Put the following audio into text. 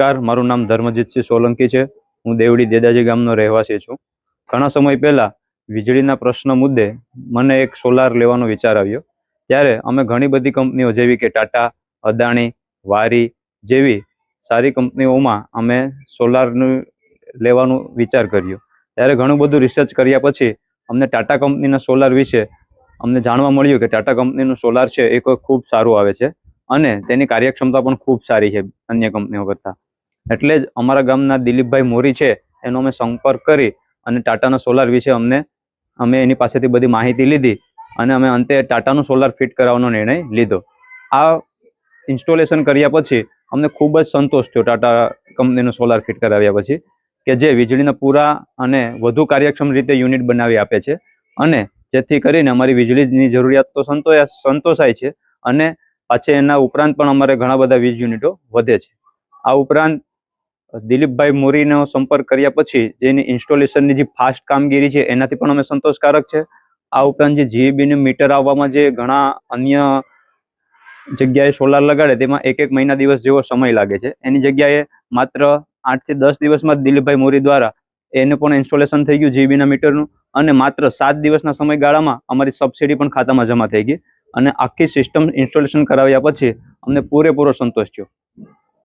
નમસ્કાર, મારું નામ ધર્મજીતસિંહ સોલંકી છે. હું દેવડી દેદાજી ગામનો રહેવાસી છું. ઘણા સમય પહેલા વીજળીના પ્રશ્ન મુદ્દે મને એક સોલાર લેવાનો વિચાર આવ્યો. ત્યારે અમે ઘણી બધી કંપનીઓ, જેવી કે ટાટા, અદાણી, વારી જેવી સારી કંપનીઓમાં અમે સોલારનું લેવાનું વિચાર કર્યો. ત્યારે ઘણું બધું રિસર્ચ કર્યા પછી અમને ટાટા કંપનીના સોલાર વિશે અમને જાણવા મળ્યું કે ટાટા કંપનીનું સોલાર છે એ ખૂબ સારું આવે છે અને તેની કાર્યક્ષમતા પણ ખૂબ સારી છે અન્ય કંપનીઓ કરતાં. એટલે જ અમારા ગામના દિલીપભાઈ મોરી છે, એનો અમે સંપર્ક કરી અને ટાટાના સોલાર વિશે અમને, અમે એની પાસેથી બધી માહિતી લીધી અને અમે અંતે ટાટાનું સોલાર ફિટ કરાવવાનો નિર્ણય લીધો. આ ઇન્સ્ટોલેશન કર્યા પછી અમને ખૂબ જ સંતોષ થયો ટાટા કંપનીનું સોલાર ફિટ કરાવ્યા પછી કે જે વીજળીના પૂરા અને વધુ કાર્યક્ષમ રીતે યુનિટ બનાવી આપે છે અને જેથી કરીને અમારી વીજળીની જરૂરિયાત તો સંતોષ, સંતોષાય છે અને પાછી એના ઉપરાંત પણ અમારે ઘણા બધા વીજ યુનિટો વધે છે. આ ઉપરાંત દિલીપભાઈ મોરીનો સંપર્ક કર્યા પછી જેની ઇન્સ્ટોલેશનની જે ફાસ્ટ કામગીરી છે, એનાથી પણ અમે સંતોષકારક છે. આ ઉપરાંત જે જીબીનું મીટર આવવામાં જે ઘણા અન્ય જગ્યાએ સોલાર લગાડે, તેમાં એક એક મહિના દિવસ જેવો સમય લાગે છે. એની જગ્યાએ માત્ર આઠથી દસ દિવસમાં દિલીપભાઈ મોરી દ્વારા એને પણ ઇન્સ્ટોલેશન થઈ ગયું જીબીના મીટરનું. અને માત્ર સાત દિવસના સમયગાળામાં અમારી સબસિડી પણ ખાતામાં જમા થઈ ગઈ. અને આખી સિસ્ટમ ઇન્સ્ટોલેશન કરાવ્યા પછી અમને પૂરેપૂરો સંતોષ થયો.